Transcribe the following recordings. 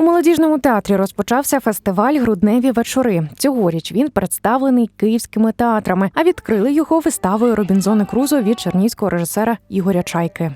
У молодіжному театрі розпочався фестиваль Грудневі вечори. Цьогоріч він представлений київськими театрами, а відкрили його виставою Робінзони Крузо від чернівського режисера Ігоря Чайки.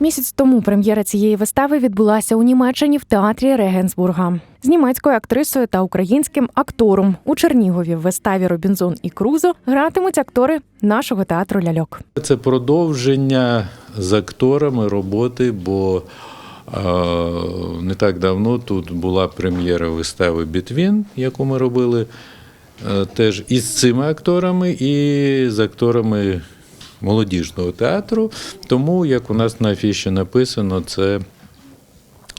Місяць тому прем'єра цієї вистави відбулася у Німеччині в театрі Регенсбурга з німецькою актрисою та українським актором у Чернігові в виставі Робінзон і Крузо гратимуть актори нашого театру Ляльок. Це продовження з акторами роботи, бо е, не так давно тут була прем'єра вистави Бітвін, яку ми робили е, теж із цими акторами, і з акторами молодіжного театру. Тому, як у нас на афіші написано, це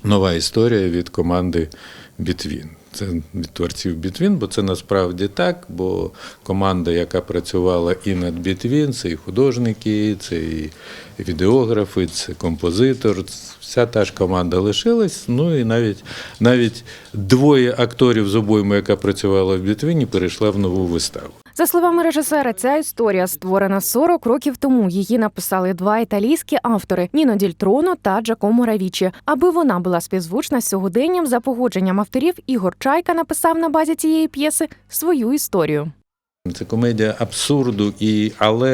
нова історія від команди Бітвін. Це від творців Бітвін, бо це насправді так, бо команда, яка працювала і над Бітвін, це і художники, це і відеографи, це композитор. Вся та ж команда лишилась. Ну і навіть, навіть двоє акторів з обойму, яка працювала в Бітвіні, перейшла в нову виставу. За словами режисера, ця історія створена 40 років тому. Її написали два італійські автори Ніно Дільтроно та Джакомо Равічі. Аби вона була співзвучна з сьогоденням, за погодженням авторів, Ігор Чайка написав на базі цієї п'єси свою історію. Це комедія абсурду, і, але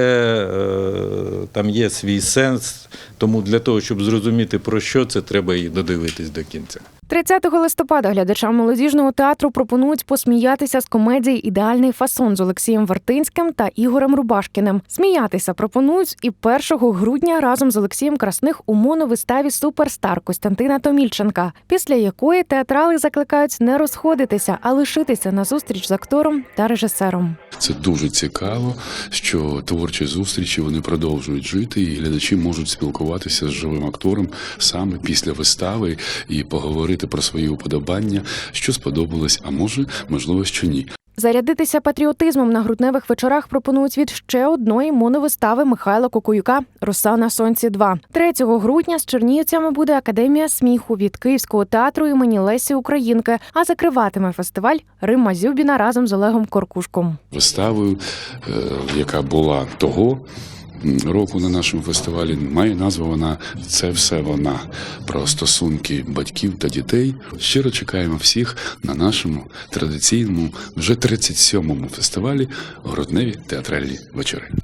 е, там є свій сенс. Тому для того, щоб зрозуміти про що це, треба і додивитись до кінця. 30 листопада глядачам молодіжного театру пропонують посміятися з комедії Ідеальний фасон з Олексієм Вартинським та Ігорем Рубашкіним. Сміятися пропонують і 1 грудня разом з Олексієм Красних у моновиставі Суперстар Костянтина Томільченка, після якої театрали закликають не розходитися, а лишитися на зустріч з актором та режисером. Це дуже цікаво, що творчі зустрічі вони продовжують жити, і глядачі можуть спілкуватися з живим актором саме після вистави і поговорити про свої уподобання, що сподобалось, а може, можливо, що ні. Зарядитися патріотизмом на грудневих вечорах пропонують від ще одної моновистави Михайла Кокуюка Роса на сонці 2 3 грудня з чернігівцями буде академія сміху від Київського театру імені Лесі Українки. А закриватиме фестиваль Римма Зюбіна разом з Олегом Коркушком. Виставою, е, яка була того. Року на нашому фестивалі має назву вона Це все вона про стосунки батьків та дітей. Щиро чекаємо всіх на нашому традиційному вже 37-му фестивалі Грудневі театральні вечори.